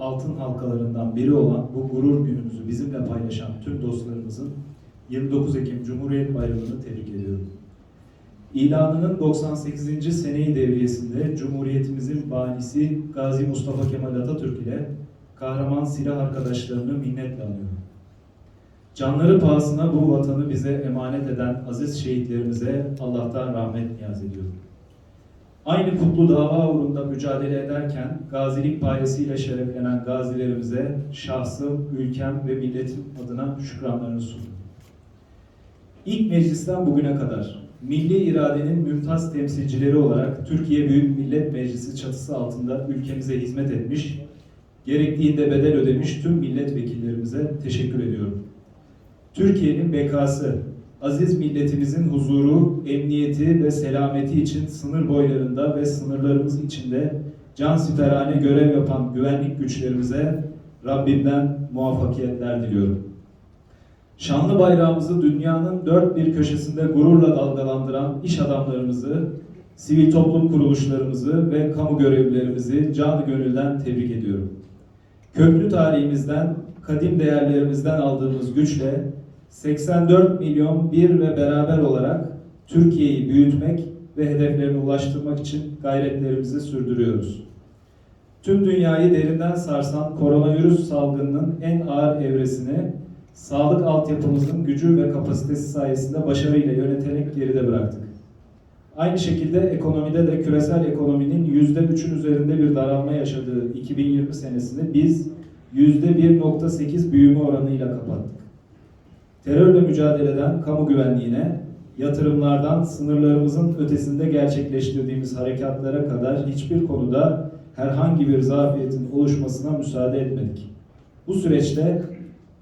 altın halkalarından biri olan bu gurur günümüzü bizimle paylaşan tüm dostlarımızın 29 Ekim Cumhuriyet Bayramı'nı tebrik ediyorum. İlanının 98. seneyi devriyesinde Cumhuriyetimizin banisi Gazi Mustafa Kemal Atatürk ile kahraman silah arkadaşlarını minnetle anıyorum. Canları pahasına bu vatanı bize emanet eden aziz şehitlerimize Allah'tan rahmet niyaz ediyorum. Aynı kutlu dava uğrunda mücadele ederken gazilik payesiyle şereflenen gazilerimize şahsım, ülkem ve milletim adına şükranlarını sunuyorum. İlk meclisten bugüne kadar milli iradenin mümtaz temsilcileri olarak Türkiye Büyük Millet Meclisi çatısı altında ülkemize hizmet etmiş, gerektiğinde bedel ödemiş tüm milletvekillerimize teşekkür ediyorum. Türkiye'nin bekası, aziz milletimizin huzuru, emniyeti ve selameti için sınır boylarında ve sınırlarımız içinde can siperhane görev yapan güvenlik güçlerimize Rabbimden muvaffakiyetler diliyorum. Şanlı bayrağımızı dünyanın dört bir köşesinde gururla dalgalandıran iş adamlarımızı, sivil toplum kuruluşlarımızı ve kamu görevlilerimizi canı gönülden tebrik ediyorum. Köklü tarihimizden, kadim değerlerimizden aldığımız güçle 84 milyon bir ve beraber olarak Türkiye'yi büyütmek ve hedeflerine ulaştırmak için gayretlerimizi sürdürüyoruz. Tüm dünyayı derinden sarsan koronavirüs salgınının en ağır evresini sağlık altyapımızın gücü ve kapasitesi sayesinde başarıyla yöneterek geride bıraktık. Aynı şekilde ekonomide de küresel ekonominin %3'ün üzerinde bir daralma yaşadığı 2020 senesini biz %1.8 büyüme oranıyla kapattık. Terörle mücadeleden kamu güvenliğine, yatırımlardan sınırlarımızın ötesinde gerçekleştirdiğimiz harekatlara kadar hiçbir konuda herhangi bir zafiyetin oluşmasına müsaade etmedik. Bu süreçte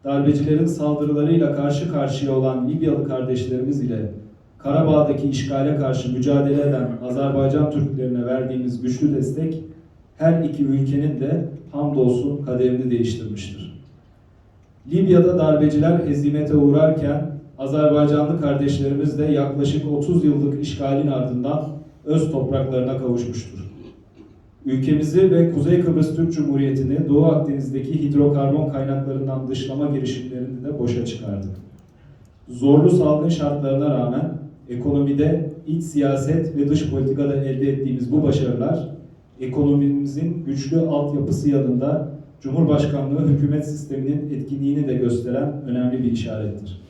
darbecilerin saldırılarıyla karşı karşıya olan Libyalı kardeşlerimiz ile Karabağ'daki işgale karşı mücadele eden Azerbaycan Türklerine verdiğimiz güçlü destek her iki ülkenin de hamdolsun kaderini değiştirmiştir. Libya'da darbeciler hezimete uğrarken Azerbaycanlı kardeşlerimiz de yaklaşık 30 yıllık işgalin ardından öz topraklarına kavuşmuştur. Ülkemizi ve Kuzey Kıbrıs Türk Cumhuriyeti'ni Doğu Akdeniz'deki hidrokarbon kaynaklarından dışlama girişimlerini de boşa çıkardık. Zorlu salgın şartlarına rağmen ekonomide, iç siyaset ve dış politikada elde ettiğimiz bu başarılar ekonomimizin güçlü altyapısı yanında Cumhurbaşkanlığı hükümet sisteminin etkinliğini de gösteren önemli bir işarettir.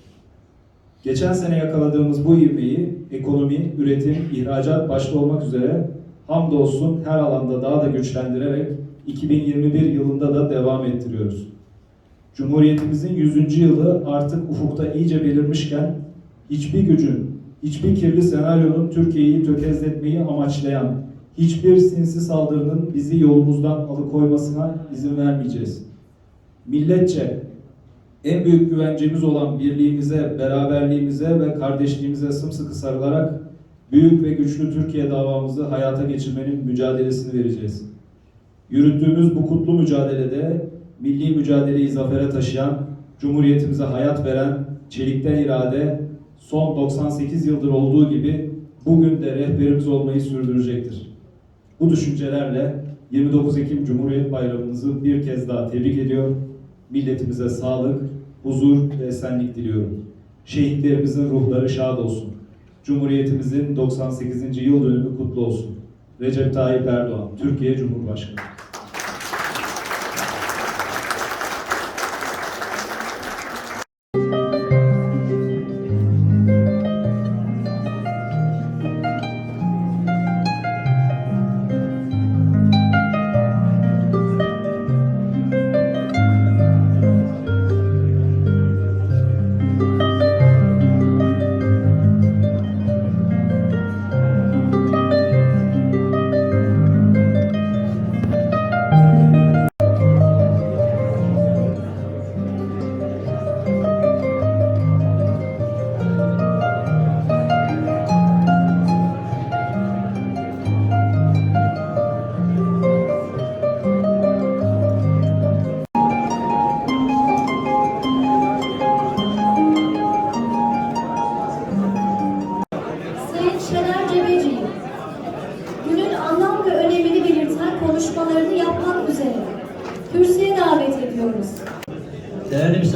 Geçen sene yakaladığımız bu ivmeyi ekonomi, üretim, ihracat başta olmak üzere hamdolsun her alanda daha da güçlendirerek 2021 yılında da devam ettiriyoruz. Cumhuriyetimizin 100. yılı artık ufukta iyice belirmişken hiçbir gücün, hiçbir kirli senaryonun Türkiye'yi tökezletmeyi amaçlayan hiçbir sinsi saldırının bizi yolumuzdan alıkoymasına izin vermeyeceğiz. Milletçe en büyük güvencemiz olan birliğimize, beraberliğimize ve kardeşliğimize sımsıkı sarılarak büyük ve güçlü Türkiye davamızı hayata geçirmenin mücadelesini vereceğiz. Yürüttüğümüz bu kutlu mücadelede milli mücadeleyi zafere taşıyan, Cumhuriyetimize hayat veren, çelikten irade, son 98 yıldır olduğu gibi bugün de rehberimiz olmayı sürdürecektir. Bu düşüncelerle 29 Ekim Cumhuriyet Bayramımızı bir kez daha tebrik ediyor. Milletimize sağlık, huzur ve esenlik diliyorum. Şehitlerimizin ruhları şad olsun. Cumhuriyetimizin 98. yıl dönümü kutlu olsun. Recep Tayyip Erdoğan, Türkiye Cumhurbaşkanı.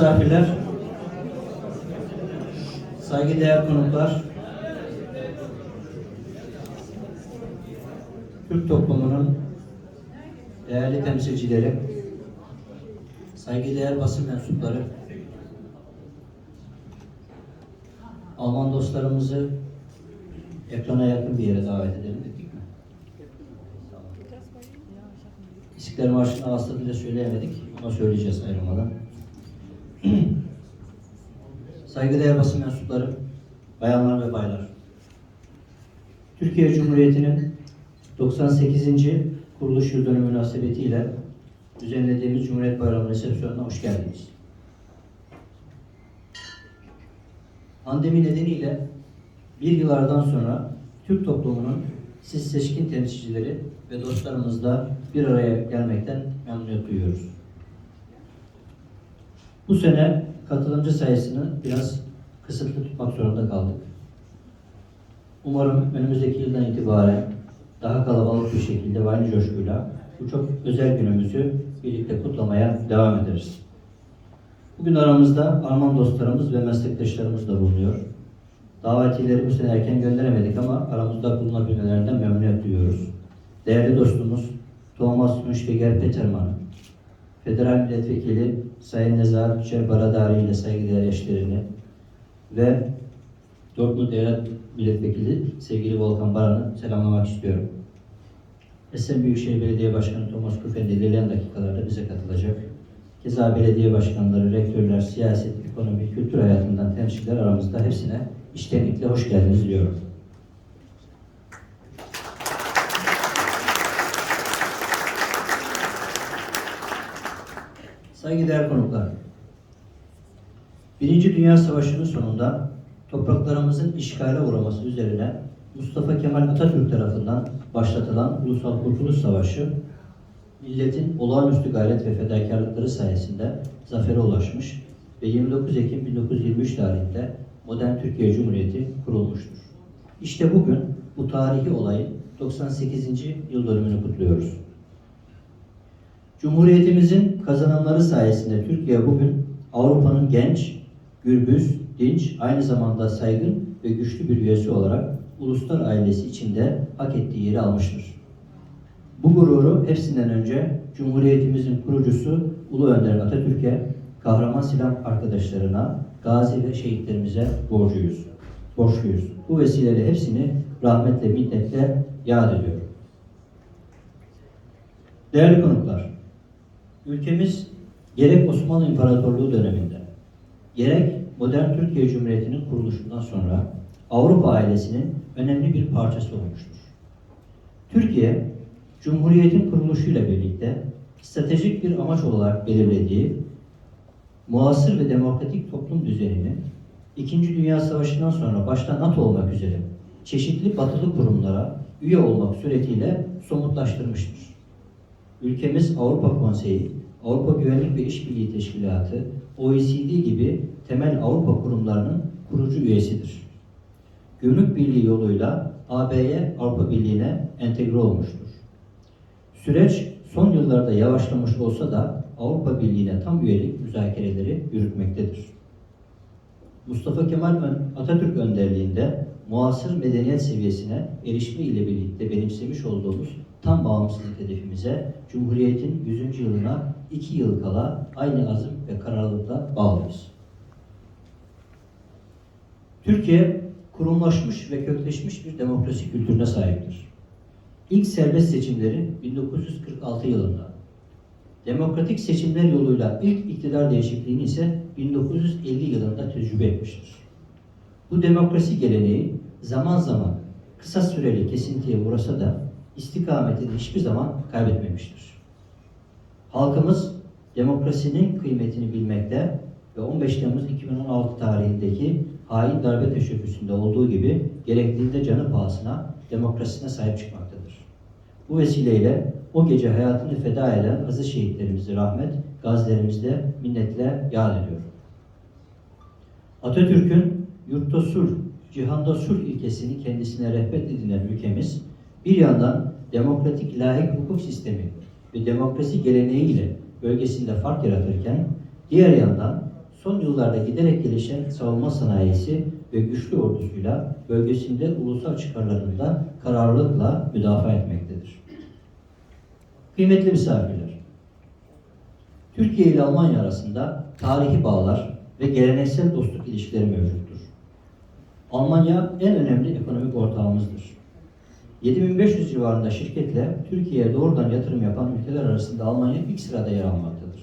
Misafirler, saygıdeğer konuklar, Türk toplumunun değerli temsilcileri, saygıdeğer basın mensupları, Alman dostlarımızı ekrana yakın bir yere davet edelim dedik mi? İstiklal Marşı'nı aslında bile söyleyemedik ama söyleyeceğiz ayrılmadan. Saygıdeğer basın mensupları, bayanlar ve baylar. Türkiye Cumhuriyeti'nin 98. kuruluş yıl dönümü münasebetiyle düzenlediğimiz Cumhuriyet Bayramı resepsiyonuna hoş geldiniz. Pandemi nedeniyle bir yıllardan sonra Türk toplumunun siz seçkin temsilcileri ve dostlarımızla bir araya gelmekten memnuniyet duyuyoruz. Bu sene katılımcı sayısını biraz kısıtlı tutmak zorunda kaldık. Umarım önümüzdeki yıldan itibaren daha kalabalık bir şekilde ve aynı coşkuyla bu çok özel günümüzü birlikte kutlamaya devam ederiz. Bugün aramızda Alman dostlarımız ve meslektaşlarımız da bulunuyor. Davetileri bu sene erken gönderemedik ama aramızda bulunabilmelerinden memnuniyet duyuyoruz. Değerli dostumuz Thomas Müşteger Peterman, Federal Milletvekili Sayın Nezar Yücel Baradari ile saygıdeğer eşlerini ve Dortmund Devlet Milletvekili sevgili Volkan Baran'ı selamlamak istiyorum. Esen Büyükşehir Belediye Başkanı Thomas Kufen de ilerleyen dakikalarda bize katılacak. Keza belediye başkanları, rektörler, siyaset, ekonomi, kültür hayatından temsilciler aramızda hepsine içtenlikle hoş geldiniz diyorum. Saygıdeğer konuklar, Birinci Dünya Savaşı'nın sonunda topraklarımızın işgale uğraması üzerine Mustafa Kemal Atatürk tarafından başlatılan Ulusal Kurtuluş Savaşı, milletin olağanüstü gayret ve fedakarlıkları sayesinde zafere ulaşmış ve 29 Ekim 1923 tarihinde modern Türkiye Cumhuriyeti kurulmuştur. İşte bugün bu tarihi olayın 98. yıl dönümünü kutluyoruz. Cumhuriyetimizin kazanımları sayesinde Türkiye bugün Avrupa'nın genç, gürbüz, dinç, aynı zamanda saygın ve güçlü bir üyesi olarak uluslar ailesi içinde hak ettiği yeri almıştır. Bu gururu hepsinden önce Cumhuriyetimizin kurucusu Ulu Önder Atatürk'e, kahraman silah arkadaşlarına, gazi ve şehitlerimize borcuyuz. Borçluyuz. Bu vesileyle hepsini rahmetle, minnetle yad ediyorum. Değerli konuklar, ülkemiz gerek Osmanlı İmparatorluğu döneminde, gerek modern Türkiye Cumhuriyeti'nin kuruluşundan sonra Avrupa ailesinin önemli bir parçası olmuştur. Türkiye, Cumhuriyetin kuruluşuyla birlikte stratejik bir amaç olarak belirlediği muasır ve demokratik toplum düzenini İkinci Dünya Savaşı'ndan sonra başta NATO olmak üzere çeşitli batılı kurumlara üye olmak suretiyle somutlaştırmıştır. Ülkemiz Avrupa Konseyi, Avrupa Güvenlik ve İşbirliği Teşkilatı, OECD gibi temel Avrupa kurumlarının kurucu üyesidir. Gümrük Birliği yoluyla AB'ye, Avrupa Birliği'ne entegre olmuştur. Süreç son yıllarda yavaşlamış olsa da Avrupa Birliği'ne tam üyelik müzakereleri yürütmektedir. Mustafa Kemal Atatürk önderliğinde muasır medeniyet seviyesine erişme ile birlikte benimsemiş olduğumuz tam bağımsızlık hedefimize Cumhuriyet'in 100. yılına 2 yıl kala aynı azim ve kararlılıkla bağlıyız. Türkiye kurumlaşmış ve kökleşmiş bir demokrasi kültürüne sahiptir. İlk serbest seçimleri 1946 yılında, demokratik seçimler yoluyla ilk iktidar değişikliğini ise 1950 yılında tecrübe etmiştir. Bu demokrasi geleneği zaman zaman kısa süreli kesintiye uğrasa da istikametini hiçbir zaman kaybetmemiştir. Halkımız demokrasinin kıymetini bilmekte ve 15 Temmuz 2016 tarihindeki hain darbe teşebbüsünde olduğu gibi gerektiğinde canı pahasına demokrasisine sahip çıkmaktadır. Bu vesileyle o gece hayatını feda eden aziz şehitlerimizi rahmet, gazilerimizle minnetle yad ediyorum. Atatürk'ün yurtta sulh, cihanda sulh ilkesini kendisine rehber edinen ülkemiz, bir yandan demokratik layık hukuk sistemi ve demokrasi geleneğiyle bölgesinde fark yaratırken, diğer yandan son yıllarda giderek gelişen savunma sanayisi ve güçlü ordusuyla bölgesinde ulusal çıkarlarını da kararlılıkla müdafaa etmektedir. Kıymetli misafirler, Türkiye ile Almanya arasında tarihi bağlar ve geleneksel dostluk ilişkileri mevcuttur. Almanya en önemli ekonomik ortağımızdır. 7500 civarında şirketle Türkiye'ye doğrudan yatırım yapan ülkeler arasında Almanya ilk sırada yer almaktadır.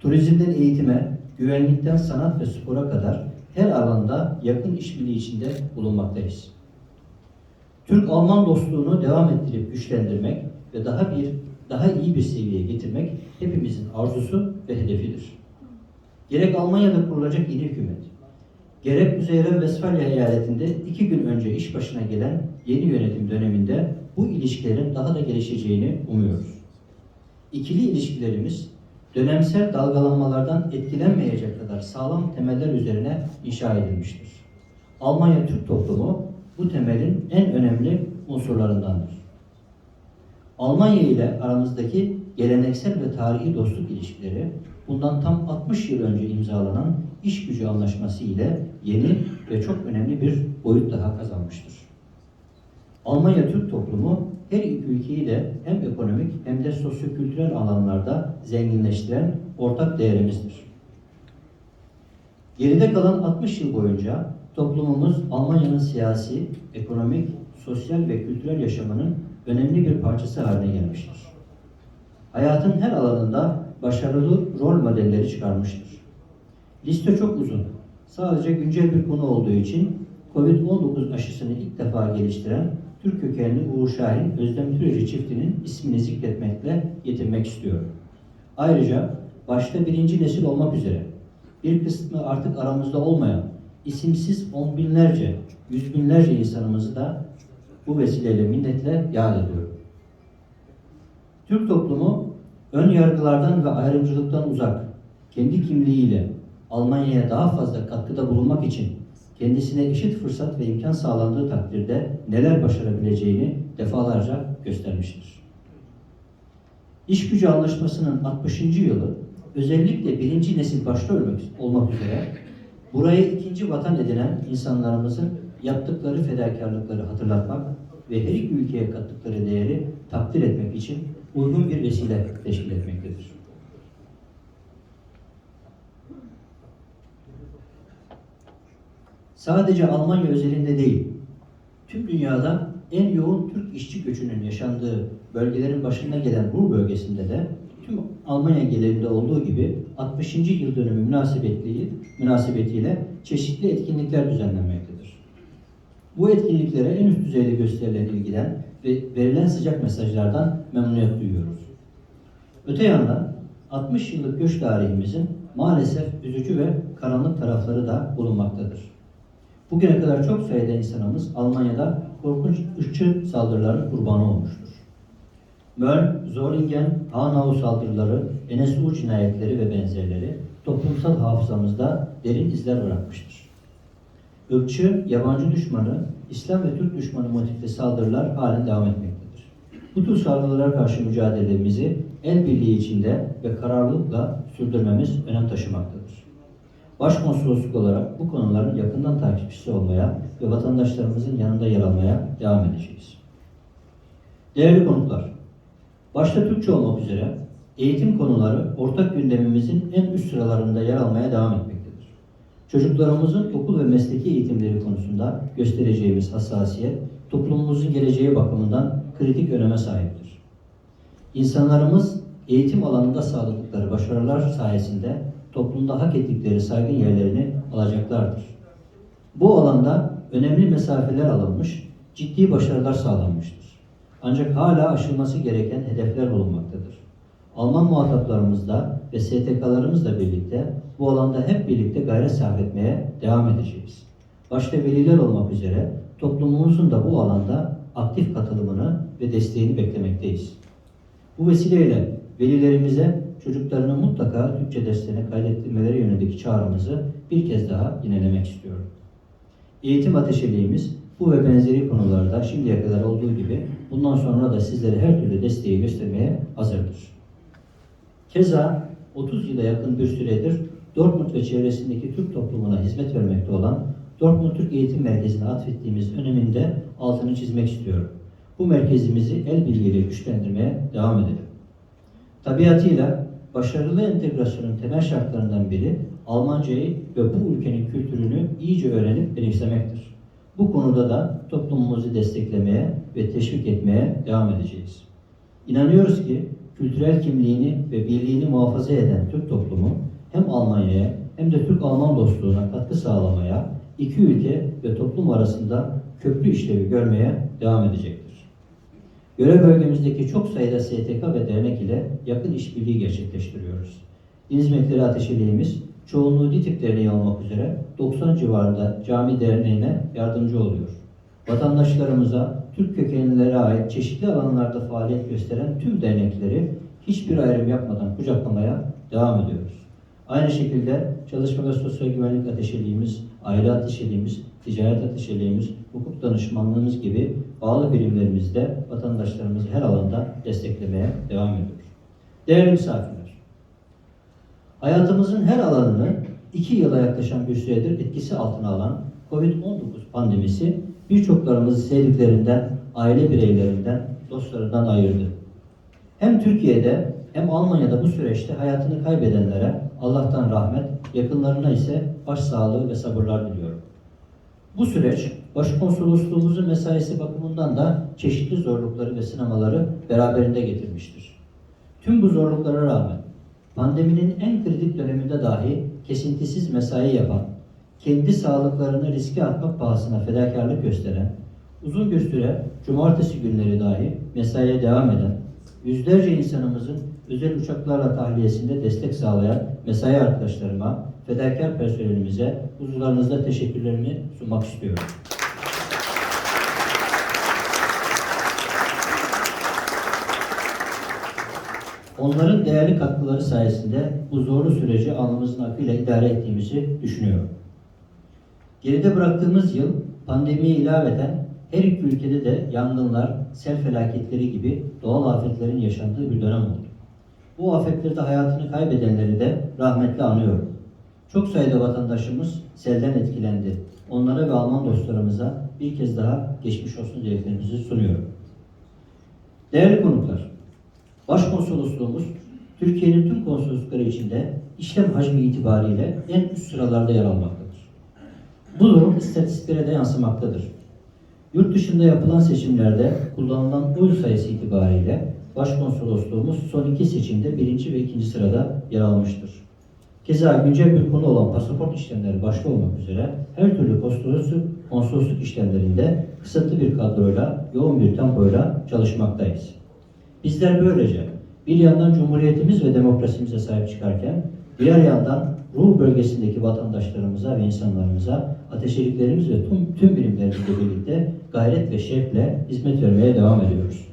Turizmden eğitime, güvenlikten sanat ve spora kadar her alanda yakın işbirliği içinde bulunmaktayız. Türk-Alman dostluğunu devam ettirip güçlendirmek ve daha bir daha iyi bir seviyeye getirmek hepimizin arzusu ve hedefidir. Gerek Almanya'da kurulacak yeni hükümet, gerek Kuzey Westfalia eyaletinde iki gün önce iş başına gelen yeni yönetim döneminde bu ilişkilerin daha da gelişeceğini umuyoruz. İkili ilişkilerimiz dönemsel dalgalanmalardan etkilenmeyecek kadar sağlam temeller üzerine inşa edilmiştir. Almanya Türk toplumu bu temelin en önemli unsurlarındandır. Almanya ile aramızdaki geleneksel ve tarihi dostluk ilişkileri bundan tam 60 yıl önce imzalanan iş gücü anlaşması ile yeni ve çok önemli bir boyut daha kazanmıştır. Almanya Türk toplumu her iki ülkeyi de hem ekonomik hem de sosyokültürel alanlarda zenginleştiren ortak değerimizdir. Geride kalan 60 yıl boyunca toplumumuz Almanya'nın siyasi, ekonomik, sosyal ve kültürel yaşamının önemli bir parçası haline gelmiştir. Hayatın her alanında başarılı rol modelleri çıkarmıştır. Liste çok uzun. Sadece güncel bir konu olduğu için COVID-19 aşısını ilk defa geliştiren Türk kökenli Uğur Şahin Özlem Türeci çiftinin ismini zikretmekle yetinmek istiyorum. Ayrıca başta birinci nesil olmak üzere bir kısmı artık aramızda olmayan isimsiz on binlerce, yüz binlerce insanımızı da bu vesileyle minnetle yad ediyorum. Türk toplumu ön yargılardan ve ayrımcılıktan uzak, kendi kimliğiyle Almanya'ya daha fazla katkıda bulunmak için kendisine eşit fırsat ve imkan sağlandığı takdirde neler başarabileceğini defalarca göstermiştir. İş gücü anlaşmasının 60. yılı özellikle birinci nesil başta olmak üzere buraya ikinci vatan edinen insanlarımızın yaptıkları fedakarlıkları hatırlatmak ve her iki ülkeye kattıkları değeri takdir etmek için uygun bir vesile teşkil etmektedir. Sadece Almanya özelinde değil, tüm dünyada en yoğun Türk işçi göçünün yaşandığı bölgelerin başında gelen Ruhr bölgesinde de tüm Almanya genelinde olduğu gibi 60. yıl dönümü münasebetiyle, münasebetiyle çeşitli etkinlikler düzenlenmektedir. Bu etkinliklere en üst düzeyde gösterilen ilgiden ve verilen sıcak mesajlardan memnuniyet duyuyoruz. Öte yandan 60 yıllık göç tarihimizin maalesef üzücü ve karanlık tarafları da bulunmaktadır. Bugüne kadar çok sayıda insanımız Almanya'da korkunç ırkçı saldırıların kurbanı olmuştur. Mölln, Solingen, Hanau saldırıları, NSU cinayetleri ve benzerleri toplumsal hafızamızda derin izler bırakmıştır. Irkçı, yabancı düşmanı, İslam ve Türk düşmanı motifli saldırılar halen devam etmektedir. Bu tür saldırılara karşı mücadelemizi el birliği içinde ve kararlılıkla sürdürmemiz önem taşımaktadır. Başkonsolosluk olarak bu konuların yakından takipçisi olmaya ve vatandaşlarımızın yanında yer almaya devam edeceğiz. Değerli konuklar, başta Türkçe olmak üzere eğitim konuları ortak gündemimizin en üst sıralarında yer almaya devam etmektedir. Çocuklarımızın okul ve mesleki eğitimleri konusunda göstereceğimiz hassasiyet, toplumumuzun geleceği bakımından kritik öneme sahiptir. İnsanlarımız eğitim alanında sağladıkları başarılar sayesinde toplumda hak ettikleri saygın yerlerini alacaklardır. Bu alanda önemli mesafeler alınmış, ciddi başarılar sağlanmıştır. Ancak hala aşılması gereken hedefler bulunmaktadır. Alman muhataplarımızla ve STK'larımızla birlikte bu alanda hep birlikte gayret sarf etmeye devam edeceğiz. Başta veliler olmak üzere toplumumuzun da bu alanda aktif katılımını ve desteğini beklemekteyiz. Bu vesileyle velilerimize çocuklarını mutlaka Türkçe derslerine kaydettirmeleri yönündeki çağrımızı bir kez daha yinelemek istiyorum. Eğitim ateşeliğimiz bu ve benzeri konularda şimdiye kadar olduğu gibi bundan sonra da sizlere her türlü desteği göstermeye hazırdır. Keza 30 yıla yakın bir süredir Dortmund ve çevresindeki Türk toplumuna hizmet vermekte olan Dortmund Türk Eğitim Merkezi'ne atfettiğimiz öneminde altını çizmek istiyorum. Bu merkezimizi el birliğiyle güçlendirmeye devam edelim. Tabiatıyla başarılı entegrasyonun temel şartlarından biri Almancayı ve bu ülkenin kültürünü iyice öğrenip benimsemektir. Bu konuda da toplumumuzu desteklemeye ve teşvik etmeye devam edeceğiz. İnanıyoruz ki kültürel kimliğini ve birliğini muhafaza eden Türk toplumu hem Almanya'ya hem de Türk-Alman dostluğuna katkı sağlamaya, iki ülke ve toplum arasında köprü işlevi görmeye devam edecektir. Görev bölgemizdeki çok sayıda STK ve dernek ile yakın işbirliği gerçekleştiriyoruz. Hizmetleri ateşeliğimiz çoğunluğu DİTİB Derneği olmak üzere 90 civarında cami derneğine yardımcı oluyor. Vatandaşlarımıza Türk kökenlilere ait çeşitli alanlarda faaliyet gösteren tüm dernekleri hiçbir ayrım yapmadan kucaklamaya devam ediyoruz. Aynı şekilde Çalışma ve Sosyal Güvenlik Ateşeliğimiz, Aile Ateşeliğimiz, Ticaret Ateşeliğimiz, hukuk danışmanlığımız gibi bağlı birimlerimizde vatandaşlarımızı her alanda desteklemeye devam ediyoruz. Değerli misafirler, hayatımızın her alanını iki yıla yaklaşan bir süredir etkisi altına alan COVID-19 pandemisi birçoklarımızı sevdiklerinden, aile bireylerinden, dostlarından ayırdı. Hem Türkiye'de hem Almanya'da bu süreçte hayatını kaybedenlere Allah'tan rahmet, yakınlarına ise başsağlığı ve sabırlar diliyorum. Bu süreç başkonsolosluğumuzun mesaisi bakımından da çeşitli zorlukları ve sınamaları beraberinde getirmiştir. Tüm bu zorluklara rağmen pandeminin en kritik döneminde dahi kesintisiz mesai yapan, kendi sağlıklarını riske atmak pahasına fedakarlık gösteren, uzun bir süre cumartesi günleri dahi mesaiye devam eden, yüzlerce insanımızın özel uçaklarla tahliyesinde destek sağlayan mesai arkadaşlarıma, fedakar personelimize huzurlarınızda teşekkürlerimi sunmak istiyorum. Onların değerli katkıları sayesinde bu zorlu süreci alnımızın akıyla idare ettiğimizi düşünüyorum. Geride bıraktığımız yıl pandemiye ilaveten her iki ülkede de yangınlar, sel felaketleri gibi doğal afetlerin yaşandığı bir dönem oldu. Bu afetlerde hayatını kaybedenleri de rahmetle anıyorum. Çok sayıda vatandaşımız selden etkilendi. Onlara ve Alman dostlarımıza bir kez daha geçmiş olsun dileklerimizi sunuyorum. Değerli konuklar, Başkonsolosluğumuz Türkiye'nin tüm konsoloslukları içinde işlem hacmi itibariyle en üst sıralarda yer almaktadır. Bu durum istatistiklere de yansımaktadır. Yurt dışında yapılan seçimlerde kullanılan oy sayısı itibariyle Başkonsolosluğumuz son iki seçimde birinci ve ikinci sırada yer almıştır. Keza güncel bir konu olan pasaport işlemleri başta olmak üzere her türlü konsolosluk, konsolosluk işlemlerinde kısıtlı bir kadroyla, yoğun bir tempoyla çalışmaktayız. Bizler böylece bir yandan Cumhuriyetimiz ve demokrasimize sahip çıkarken diğer yandan Ruh bölgesindeki vatandaşlarımıza ve insanlarımıza ateşeliklerimiz ve tüm, tüm birimlerimizle birlikte gayret ve şevkle hizmet vermeye devam ediyoruz.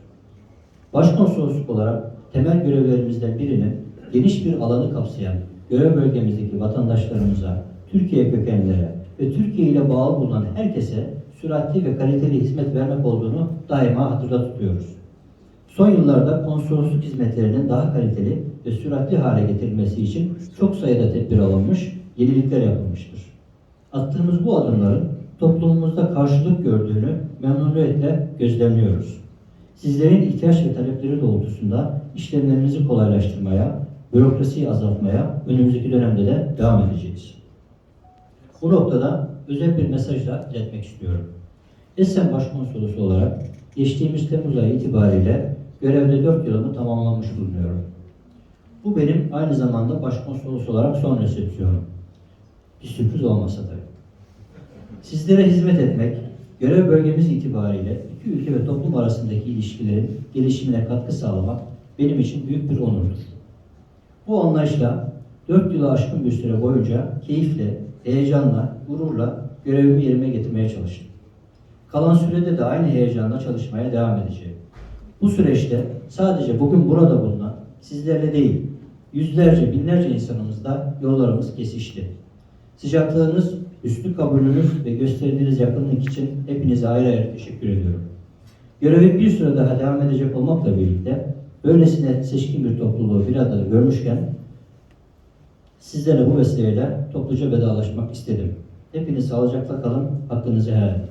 Başkonsolosluk olarak temel görevlerimizden birinin geniş bir alanı kapsayan görev bölgemizdeki vatandaşlarımıza, Türkiye kökenlilere ve Türkiye ile bağlı bulunan herkese süratli ve kaliteli hizmet vermek olduğunu daima hatırda tutuyoruz. Son yıllarda konsolosluk hizmetlerinin daha kaliteli ve süratli hale getirilmesi için çok sayıda tedbir alınmış, yenilikler yapılmıştır. Attığımız bu adımların toplumumuzda karşılık gördüğünü memnuniyetle gözlemliyoruz. Sizlerin ihtiyaç ve talepleri doğrultusunda işlemlerinizi kolaylaştırmaya, bürokrasiyi azaltmaya önümüzdeki dönemde de devam edeceğiz. Bu noktada özel bir mesajla iletmek istiyorum. Esen Başkonsolosu olarak geçtiğimiz Temmuz ayı itibariyle görevde 4 yılımı tamamlamış bulunuyorum. Bu benim aynı zamanda başkonsolos olarak son resepsiyonum. Bir sürpriz olmasa tabii. Sizlere hizmet etmek, görev bölgemiz itibariyle iki ülke ve toplum arasındaki ilişkilerin gelişimine katkı sağlamak benim için büyük bir onurdur. Bu anlayışla 4 yılı aşkın bir süre boyunca keyifle, heyecanla, gururla görevimi yerime getirmeye çalıştım. Kalan sürede de aynı heyecanla çalışmaya devam edeceğim. Bu süreçte sadece bugün burada bulunan sizlerle değil, yüzlerce, binlerce insanımızla yollarımız kesişti. Sıcaklığınız, üstü kabulünüz ve gösterdiğiniz yakınlık için hepinize ayrı ayrı teşekkür ediyorum. Görevim bir süre daha devam edecek olmakla birlikte böylesine seçkin bir topluluğu bir arada görmüşken sizlerle bu vesileyle topluca vedalaşmak istedim. Hepiniz sağlıcakla kalın, hakkınızı helal edin.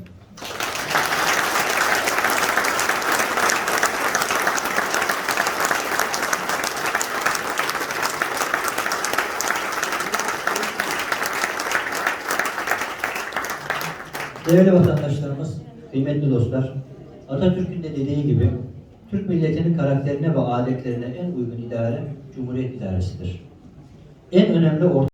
Değerli vatandaşlarımız, kıymetli dostlar, Atatürk'ün de dediği gibi Türk milletinin karakterine ve adetlerine en uygun idare Cumhuriyet idaresidir. En önemli ortak